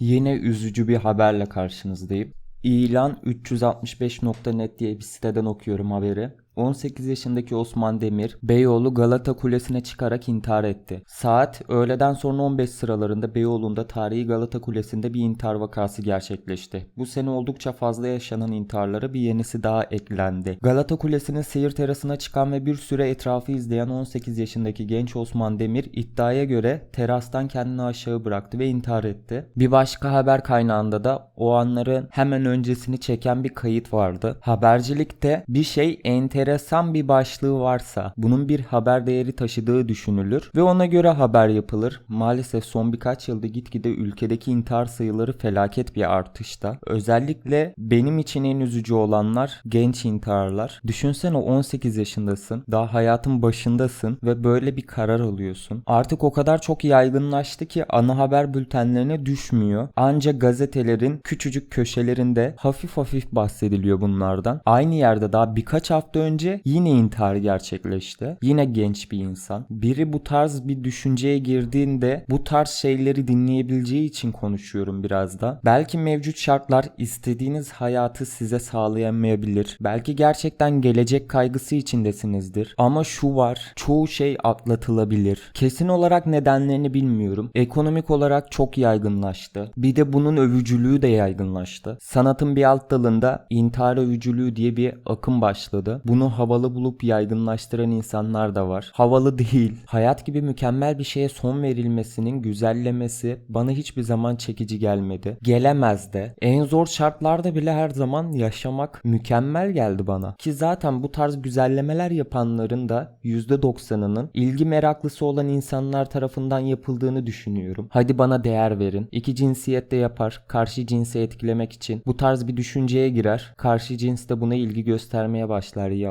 Yine üzücü bir haberle karşınızdayım. İlan 365.net diye bir siteden okuyorum haberi. 18 yaşındaki Osman Demir, Beyoğlu Galata Kulesi'ne çıkarak intihar etti. Saat öğleden sonra 15 sıralarında Beyoğlu'nda tarihi Galata Kulesi'nde bir intihar vakası gerçekleşti. Bu sene oldukça fazla yaşanan intiharlara bir yenisi daha eklendi. Galata Kulesi'nin seyir terasına çıkan ve bir süre etrafı izleyen 18 yaşındaki genç Osman Demir iddiaya göre terastan kendini aşağı bıraktı ve intihar etti. Bir başka haber kaynağında da o anların hemen öncesini çeken bir kayıt vardı. Habercilikte bir şey enteresan bir başlığı varsa bunun bir haber değeri taşıdığı düşünülür ve ona göre haber yapılır. Maalesef son birkaç yılda gitgide ülkedeki intihar sayıları felaket bir artışta. Özellikle benim için en üzücü olanlar genç intiharlar. Düşünsene 18 yaşındasın, daha hayatın başındasın ve böyle bir karar alıyorsun. Artık o kadar çok yaygınlaştı ki ana haber bültenlerine düşmüyor. Ancak gazetelerin küçücük köşelerinde hafif hafif bahsediliyor bunlardan. Aynı yerde daha birkaç hafta önce yine intihar gerçekleşti. Yine genç bir insan. Biri bu tarz bir düşünceye girdiğinde bu tarz şeyleri dinleyebileceği için konuşuyorum biraz da. Belki mevcut şartlar istediğiniz hayatı size sağlayamayabilir. Belki gerçekten gelecek kaygısı içindesinizdir. Ama şu var. Çoğu şey atlatılabilir. Kesin olarak nedenlerini bilmiyorum. Ekonomik olarak çok yaygınlaştı. Bir de bunun övücülüğü de yaygınlaştı. Sanatın bir alt dalında intihar övücülüğü diye bir akım başladı. Bunu havalı bulup yaygınlaştıran insanlar da var. Havalı değil. Hayat gibi mükemmel bir şeye son verilmesinin güzellemesi bana hiçbir zaman çekici gelmedi. Gelemez de. En zor şartlarda bile her zaman yaşamak mükemmel geldi bana. Ki zaten bu tarz güzellemeler yapanların da %90'ının ilgi meraklısı olan insanlar tarafından yapıldığını düşünüyorum. Hadi bana değer verin. İki cinsiyet de yapar. Karşı cinsi etkilemek için bu tarz bir düşünceye girer. Karşı cins de buna ilgi göstermeye başlar ya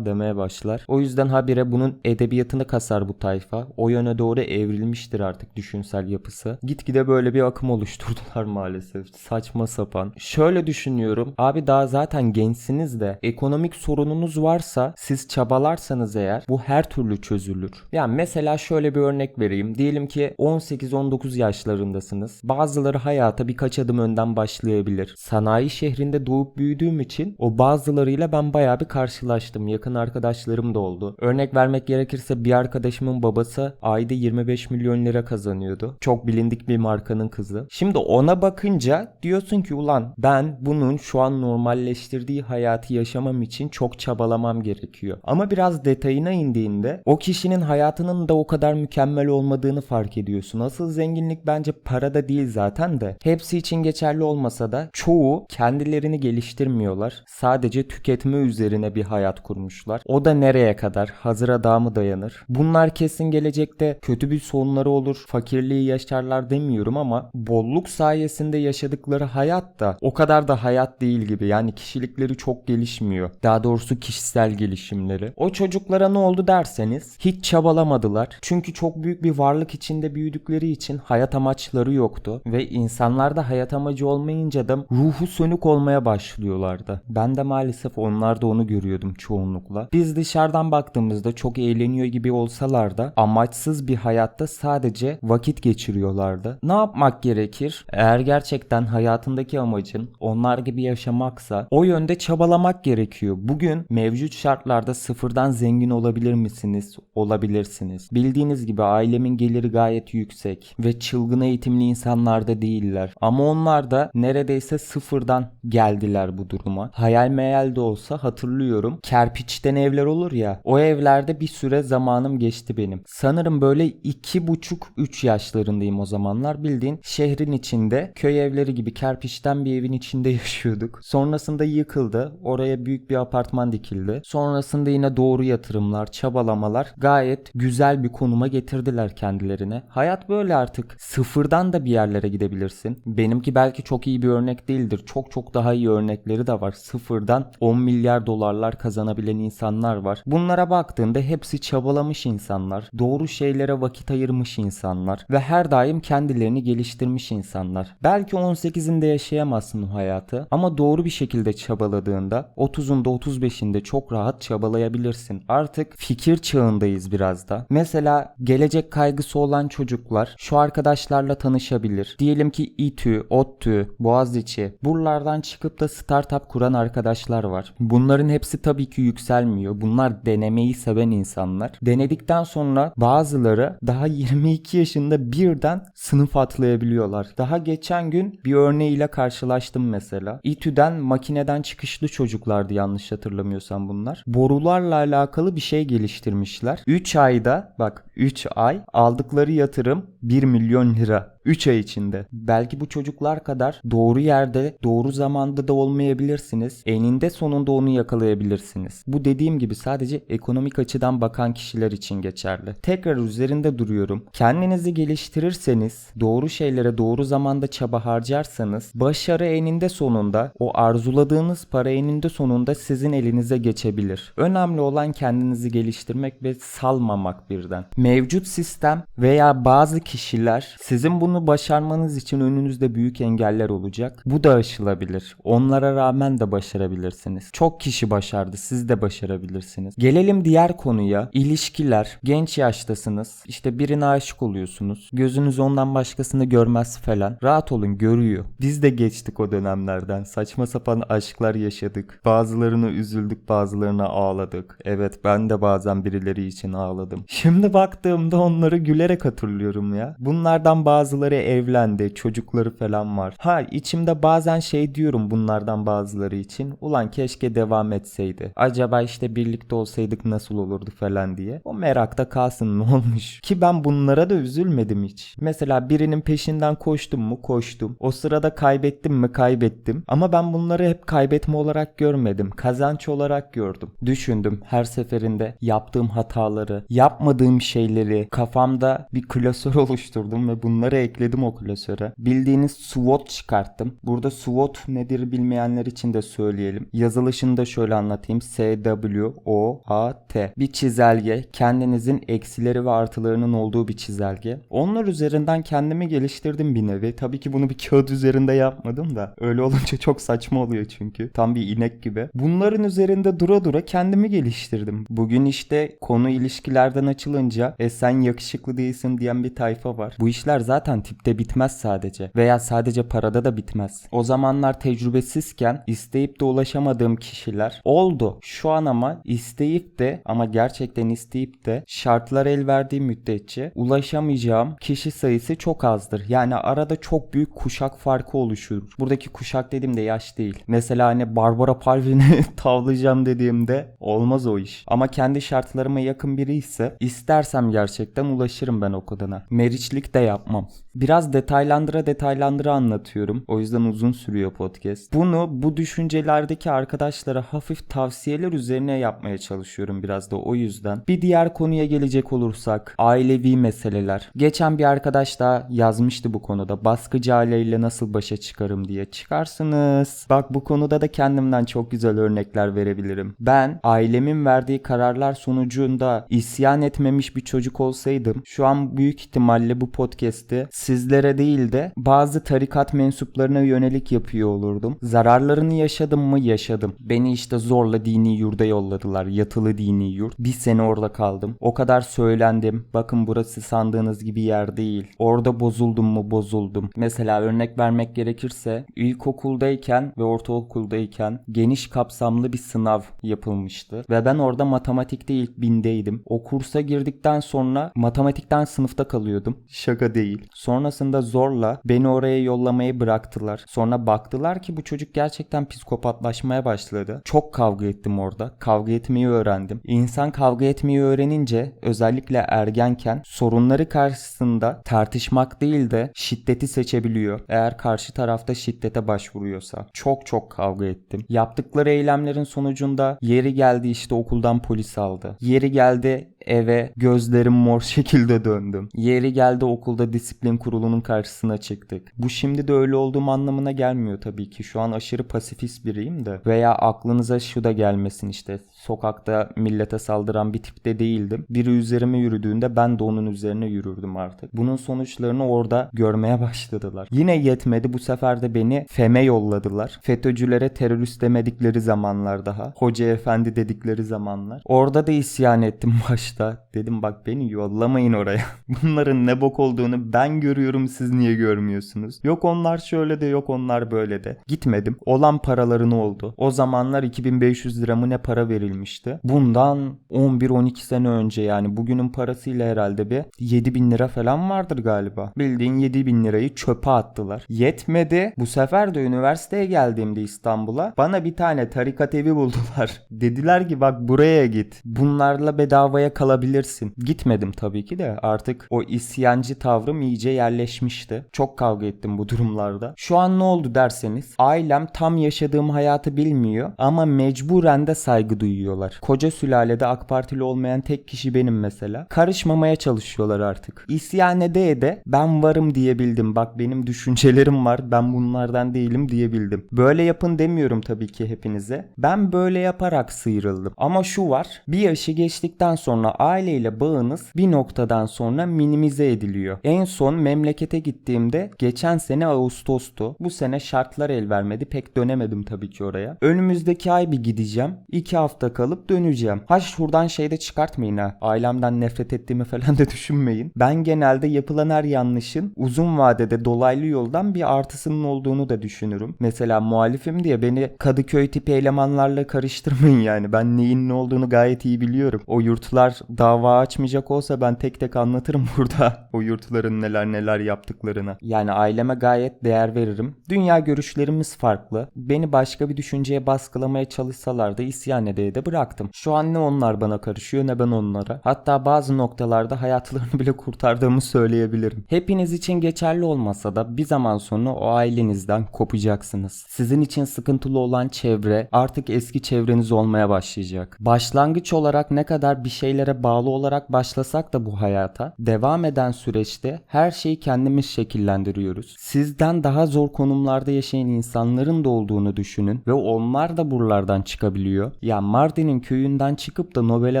demeye başlar. O yüzden habire bunun edebiyatını kasar bu tayfa. O yöne doğru evrilmiştir artık düşünsel yapısı. Gitgide böyle bir akım oluşturdular maalesef. Saçma sapan. Şöyle düşünüyorum. Abi daha zaten gençsiniz de ekonomik sorununuz varsa siz çabalarsanız eğer bu her türlü çözülür. Yani mesela şöyle bir örnek vereyim. Diyelim ki 18-19 yaşlarındasınız. Bazıları hayata birkaç adım önden başlayabilir. Sanayi şehrinde doğup büyüdüğüm için o bazılarıyla ben bayağı bir karşılaştım. Yakın arkadaşlarım da oldu. Örnek vermek gerekirse bir arkadaşımın babası ayda 25 milyon lira kazanıyordu. Çok bilindik bir markanın kızı. Şimdi ona bakınca diyorsun ki ulan ben bunun şu an normalleştirdiği hayatı yaşamam için çok çabalamam gerekiyor. Ama biraz detayına indiğinde o kişinin hayatının da o kadar mükemmel olmadığını fark ediyorsun. Asıl zenginlik bence parada değil zaten de. Hepsi için geçerli olmasa da çoğu kendilerini geliştirmiyorlar. Sadece tüketme üzerine bir hayat kurmuşlar. O da nereye kadar? Hazıra daha mı dayanır? Bunlar kesin gelecekte kötü bir sonları olur. Fakirliği yaşarlar demiyorum ama bolluk sayesinde yaşadıkları hayat da o kadar da hayat değil gibi. Yani kişilikleri çok gelişmiyor. Daha doğrusu kişisel gelişimleri. O çocuklara ne oldu derseniz hiç çabalamadılar. Çünkü çok büyük bir varlık içinde büyüdükleri için hayat amaçları yoktu. Ve insanlarda hayat amacı olmayınca da ruhu sönük olmaya başlıyorlardı. Ben de maalesef onlarda onu görüyordum çoğunlukla. Biz dışarıdan baktığımızda çok eğleniyor gibi olsalar da amaçsız bir hayatta sadece vakit geçiriyorlardı. Ne yapmak gerekir? Eğer gerçekten hayatındaki amacın onlar gibi yaşamaksa o yönde çabalamak gerekiyor. Bugün mevcut şartlarda sıfırdan zengin olabilir misiniz? Olabilirsiniz. Bildiğiniz gibi ailemin geliri gayet yüksek ve çılgın eğitimli insanlar da değiller. Ama onlar da neredeyse sıfırdan geldiler bu duruma. Hayal meyal de olsa hatırlıyorum. Kerpiçten evler olur ya. O evlerde bir süre zamanım geçti benim. Sanırım böyle iki buçuk üç yaşlarındayım o zamanlar. Bildiğin şehrin içinde köy evleri gibi kerpiçten bir evin içinde yaşıyorduk. Sonrasında yıkıldı. Oraya büyük bir apartman dikildi. Sonrasında yine doğru yatırımlar, çabalamalar gayet güzel bir konuma getirdiler kendilerine. Hayat böyle artık. Sıfırdan da bir yerlere gidebilirsin. Benimki belki çok iyi bir örnek değildir. Çok çok daha iyi örnekleri de var. Sıfırdan 10 milyar dolarlar paralar kazanabilen insanlar var. Bunlara baktığında hepsi çabalamış insanlar, doğru şeylere vakit ayırmış insanlar ve her daim kendilerini geliştirmiş insanlar. Belki 18'inde yaşayamazsın o hayatı ama doğru bir şekilde çabaladığında 30'unda 35'inde çok rahat çabalayabilirsin. Artık fikir çağındayız biraz da. Mesela gelecek kaygısı olan çocuklar şu arkadaşlarla tanışabilir. Diyelim ki İTÜ, ODTÜ, Boğaziçi buralardan çıkıp da startup kuran arkadaşlar var. Bunların hepsi tabii ki yükselmiyor. Bunlar denemeyi seven insanlar. Denedikten sonra bazıları daha 22 yaşında birden sınıf atlayabiliyorlar. Daha geçen gün bir örneğiyle karşılaştım mesela. İTÜ'den makineden çıkışlı çocuklardı yanlış hatırlamıyorsam bunlar. Borularla alakalı bir şey geliştirmişler. 3 ayda bak 3 ay aldıkları yatırım 1 milyon lira. 3 ay içinde. Belki bu çocuklar kadar doğru yerde, doğru zamanda da olmayabilirsiniz. Eninde sonunda onu yakalayabilirsiniz. Bu dediğim gibi sadece ekonomik açıdan bakan kişiler için geçerli. Tekrar üzerinde duruyorum. Kendinizi geliştirirseniz, doğru şeylere doğru zamanda çaba harcarsanız, başarı eninde sonunda, o arzuladığınız para eninde sonunda sizin elinize geçebilir. Önemli olan kendinizi geliştirmek ve salmamak birden. Mevcut sistem veya bazı kişiler sizin bunu bunu başarmanız için önünüzde büyük engeller olacak. Bu da aşılabilir. Onlara rağmen de başarabilirsiniz. Çok kişi başardı. Siz de başarabilirsiniz. Gelelim diğer konuya. İlişkiler. Genç yaştasınız. İşte birine aşık oluyorsunuz. Gözünüz ondan başkasını görmez falan. Rahat olun görüyor. Biz de geçtik o dönemlerden. Saçma sapan aşklar yaşadık. Bazılarını üzüldük bazılarına ağladık. Evet ben de bazen birileri için ağladım. Şimdi baktığımda onları gülerek hatırlıyorum ya. Bunlardan bazıları bazıları evlendi, çocukları falan var. Ha içimde bazen şey diyorum bunlardan bazıları için. Ulan keşke devam etseydi. Acaba işte birlikte olsaydık nasıl olurdu falan diye. O merakta kalsın ne olmuş. Ki ben bunlara da üzülmedim hiç. Mesela birinin peşinden koştum mu koştum. O sırada kaybettim mi kaybettim. Ama ben bunları hep kaybetme olarak görmedim. Kazanç olarak gördüm. Düşündüm her seferinde yaptığım hataları, yapmadığım şeyleri kafamda bir klasör oluşturdum ve bunları ekledim o klasöre. Bildiğiniz SWOT çıkarttım. Burada SWOT nedir bilmeyenler için de söyleyelim. Yazılışını da şöyle anlatayım. S-W-O-A-T. Bir çizelge. Kendinizin eksileri ve artılarının olduğu bir çizelge. Onlar üzerinden kendimi geliştirdim bir nevi. Tabii ki bunu bir kağıt üzerinde yapmadım da. Öyle olunca çok saçma oluyor çünkü. Tam bir inek gibi. Bunların üzerinde dura dura kendimi geliştirdim. Bugün işte konu ilişkilerden açılınca e sen yakışıklı değilsin diyen bir tayfa var. Bu işler zaten tipte bitmez sadece veya sadece parada da bitmez. O zamanlar tecrübesizken isteyip de ulaşamadığım kişiler oldu. Şu an ama isteyip de ama gerçekten isteyip de şartlar el verdiği müddetçe ulaşamayacağım kişi sayısı çok azdır. Yani arada çok büyük kuşak farkı oluşur. Buradaki kuşak dediğimde yaş değil. Mesela hani Barbara Palvin'i tavlayacağım dediğimde olmaz o iş. Ama kendi şartlarıma yakın biri ise istersem gerçekten ulaşırım ben o kadına. Meriçlik de yapmam. Biraz detaylandıra detaylandıra anlatıyorum. O yüzden uzun sürüyor podcast. Bunu bu düşüncelerdeki arkadaşlara hafif tavsiyeler üzerine yapmaya çalışıyorum biraz da o yüzden. Bir diğer konuya gelecek olursak ailevi meseleler. Geçen bir arkadaş da yazmıştı bu konuda. Baskıcı aileyle nasıl başa çıkarım diye. Çıkarsınız. Bak bu konuda da kendimden çok güzel örnekler verebilirim. Ben ailemin verdiği kararlar sonucunda isyan etmemiş bir çocuk olsaydım şu an büyük ihtimalle bu podcast'i sizlere değil de bazı tarikat mensuplarına yönelik yapıyor olurdum. Zararlarını yaşadım mı yaşadım. Beni işte zorla dini yurda yolladılar. Yatılı dini yurt. Bir sene orada kaldım. O kadar söylendim. Bakın burası sandığınız gibi yer değil. Orada bozuldum mu bozuldum. Mesela örnek vermek gerekirse ilkokuldayken ve ortaokuldayken geniş kapsamlı bir sınav yapılmıştı. Ve ben orada matematikte ilk bindeydim. O kursa girdikten sonra matematikten sınıfta kalıyordum. Şaka değil. Sonrasında zorla beni oraya yollamayı bıraktılar. Sonra baktılar ki bu çocuk gerçekten psikopatlaşmaya başladı. Çok kavga ettim orada. Kavga etmeyi öğrendim. İnsan kavga etmeyi öğrenince özellikle ergenken sorunları karşısında tartışmak değil de şiddeti seçebiliyor. Eğer karşı tarafta şiddete başvuruyorsa. Çok çok kavga ettim. Yaptıkları eylemlerin sonucunda yeri geldi işte okuldan polis aldı. Yeri geldi eve gözlerim mor şekilde döndüm. Yeri geldi okulda disiplin kurulunun karşısına çıktık. Bu şimdi de öyle olduğum anlamına gelmiyor tabii ki. Şu an aşırı pasifist biriyim de. Veya aklınıza şu da gelmesin işte. Sokakta millete saldıran bir tipte değildim. Biri üzerime yürüdüğünde ben de onun üzerine yürürdüm artık. Bunun sonuçlarını orada görmeye başladılar. Yine yetmedi bu sefer de beni FEM'e yolladılar. FETÖ'cülere terörist demedikleri zamanlar daha. Hoca efendi dedikleri zamanlar. Orada da isyan ettim başta. Dedim bak beni yollamayın oraya. Bunların ne bok olduğunu ben görüyorum siz niye görmüyorsunuz? Yok onlar şöyle de yok onlar böyle de. Gitmedim. Olan paralarını oldu. O zamanlar 2500 lira mı ne para verilmişti. Bundan 11-12 sene önce yani bugünün parasıyla herhalde bir 7000 lira falan vardır galiba. Bildiğin 7000 lirayı çöpe attılar. Yetmedi. Bu sefer de üniversiteye geldiğimde İstanbul'a bana bir tane tarikat evi buldular. Dediler ki bak buraya git. Bunlarla bedavaya kalabilirsin. Gitmedim tabii ki de artık o isyancı tavrım iyice yerleşmişti. Çok kavga ettim bu durumlarda. Şu an ne oldu derseniz ailem tam yaşadığım hayatı bilmiyor ama mecburen de saygı duyuyorlar. Koca sülalede AK Partili olmayan tek kişi benim mesela. Karışmamaya çalışıyorlar artık. İsyan ede de ben varım diyebildim. Bak benim düşüncelerim var. Ben bunlardan değilim diyebildim. Böyle yapın demiyorum tabii ki hepinize. Ben böyle yaparak sıyrıldım. Ama şu var. Bir yaşı geçtikten sonra aileyle bağınız bir noktadan sonra minimize ediliyor. En son memlekete gittiğimde geçen sene Ağustos'tu. Bu sene şartlar el vermedi. Pek dönemedim tabii ki oraya. Önümüzdeki ay bir gideceğim. İki hafta kalıp döneceğim. Ha şuradan şey de çıkartmayın ha. Ailemden nefret ettiğimi falan da düşünmeyin. Ben genelde yapılan her yanlışın uzun vadede dolaylı yoldan bir artısının olduğunu da düşünürüm. Mesela muhalifim diye beni Kadıköy tipi elemanlarla karıştırmayın yani. Ben neyin ne olduğunu gayet iyi biliyorum. O yurtlar dava açmayacak olsa ben tek tek anlatırım burada. O yurtların neler neler yaptıklarını. Yani aileme gayet değer veririm. Dünya görüşlerimiz farklı. Beni başka bir düşünceye baskılamaya çalışsalar da isyan ede de bıraktım. Şu an ne onlar bana karışıyor ne ben onlara. Hatta bazı noktalarda hayatlarını bile kurtardığımı söyleyebilirim. Hepiniz için geçerli olmasa da bir zaman sonra o ailenizden kopacaksınız. Sizin için sıkıntılı olan çevre artık eski çevreniz olmaya başlayacak. Başlangıç olarak ne kadar bir şeylere bağlı olarak başlasak da bu hayata devam eden süreçte her şeyi kendimiz şekillendiriyoruz. Sizden daha zor konumlarda yaşayan insanların da olduğunu düşünün ve onlar da buralardan çıkabiliyor. Ya Mardin'in köyünden çıkıp da Nobel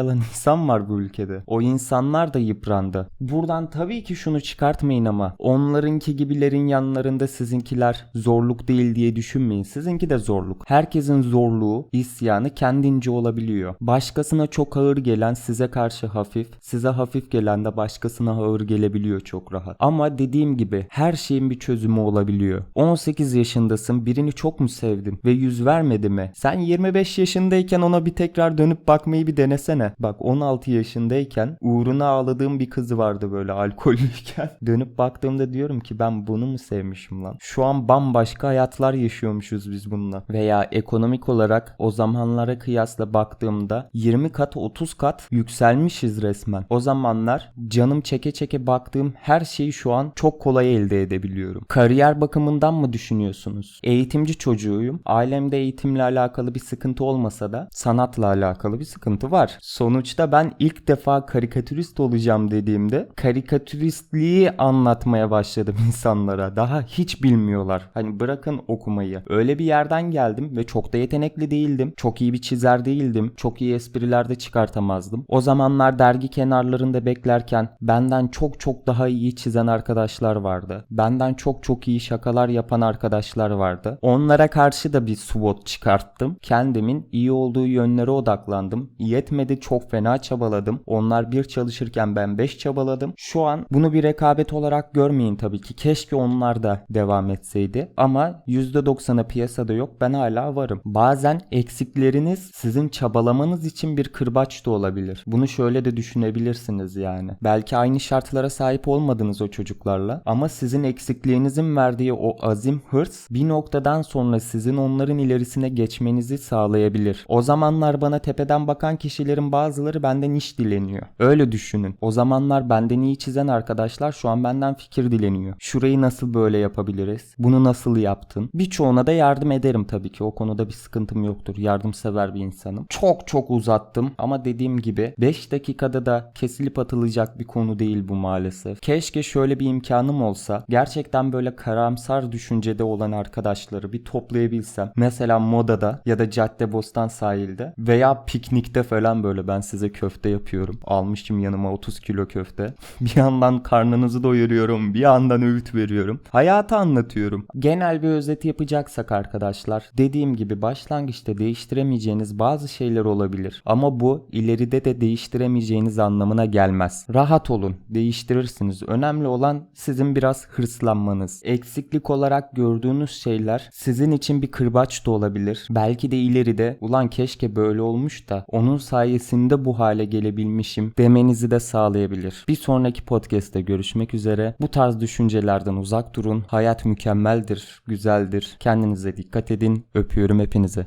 alan insan var bu ülkede. O insanlar da yıprandı. Buradan tabii ki şunu çıkartmayın ama onlarınki gibilerin yanlarında sizinkiler zorluk değil diye düşünmeyin. Sizinki de zorluk. Herkesin zorluğu, isyanı kendince olabiliyor. Başkasına çok ağır gelen size karşı hafif, size hafif gelen de başkasına ağır gelebiliyor çok rahat. Ama dediğim gibi her şeyin bir çözümü olabiliyor. 18 yaşındasın birini çok mu sevdin ve yüz vermedi mi? Sen 25 yaşındayken ona bir tekrar dönüp bakmayı bir denesene. Bak 16 yaşındayken uğruna ağladığım bir kızı vardı böyle alkollüyken. Dönüp baktığımda diyorum ki ben bunu mu sevmişim lan? Şu an bambaşka hayatlar yaşıyormuşuz biz bununla. Veya ekonomik olarak o zamanlara kıyasla baktığımda 20 kat 30 kat yükselmişiz resmen. O zamanlar canım çeke çeke baktığım her şeyi şu an çok kolay elde edebiliyorum. Kariyer bakımından mı düşünüyorsunuz? Eğitimci çocuğuyum. Ailemde eğitimle alakalı bir sıkıntı olmasa da sanatla alakalı bir sıkıntı var. Sonuçta ben ilk defa karikatürist olacağım dediğimde karikatüristliği anlatmaya başladım insanlara. Daha hiç bilmiyorlar. Hani bırakın okumayı. Öyle bir yerden geldim ve çok da yetenekli değildim. Çok iyi bir çizer değildim. Çok iyi espriler de çıkartamazdım. O zamanlar dergi kenarlarında beklerken benden çok çok daha iyi çizen arkadaşlar vardı. Benden çok çok iyi şakalar yapan arkadaşlar vardı. Onlara karşı da bir SWOT çıkarttım. Kendimin iyi olduğu yönlere odaklandım. Yetmedi çok fena çabaladım. Onlar bir çalışırken ben beş çabaladım. Şu an bunu bir rekabet olarak görmeyin tabii ki. Keşke onlar da devam etseydi. Ama %90'ı piyasada yok. Ben hala varım. Bazen eksikleriniz sizin çabalamanız için bir kırbaç da olabilir. Bunu şöyle de düşünebilirsiniz yani. Belki aynı şartlara sahip olmadınız o çocuklarla ama sizin eksikliğinizin verdiği o azim, hırs bir noktadan sonra sizin onların ilerisine geçmenizi sağlayabilir. O zamanlar bana tepeden bakan kişilerin bazıları benden iş dileniyor. Öyle düşünün. O zamanlar benden iyi çizen arkadaşlar şu an benden fikir dileniyor. Şurayı nasıl böyle yapabiliriz? Bunu nasıl yaptın? Birçoğuna da yardım ederim tabii ki. O konuda bir sıkıntım yoktur. Yardımsever bir insanım. Çok çok uzattım ama dediğim gibi 5 5 dakikada da kesilip atılacak bir konu değil bu maalesef. Keşke şöyle bir imkanım olsa gerçekten böyle karamsar düşüncede olan arkadaşları bir toplayabilsem. Mesela modada ya da Caddebostan sahilde veya piknikte falan böyle ben size köfte yapıyorum. Almışım yanıma 30 kilo köfte. Bir yandan karnınızı doyuruyorum, bir yandan öğüt veriyorum. Hayatı anlatıyorum. Genel bir özet yapacaksak arkadaşlar, dediğim gibi başlangıçta değiştiremeyeceğiniz bazı şeyler olabilir. Ama bu ileride de değiştiremeyeceğiniz anlamına gelmez. Rahat olun, değiştirirsiniz. Önemli olan sizin biraz hırslanmanız. Eksiklik olarak gördüğünüz şeyler sizin için bir kırbaç da olabilir. Belki de ileride ulan keşke böyle olmuş da onun sayesinde bu hale gelebilmişim demenizi de sağlayabilir. Bir sonraki podcast'te görüşmek üzere. Bu tarz düşüncelerden uzak durun. Hayat mükemmeldir, güzeldir. Kendinize dikkat edin. Öpüyorum hepinize.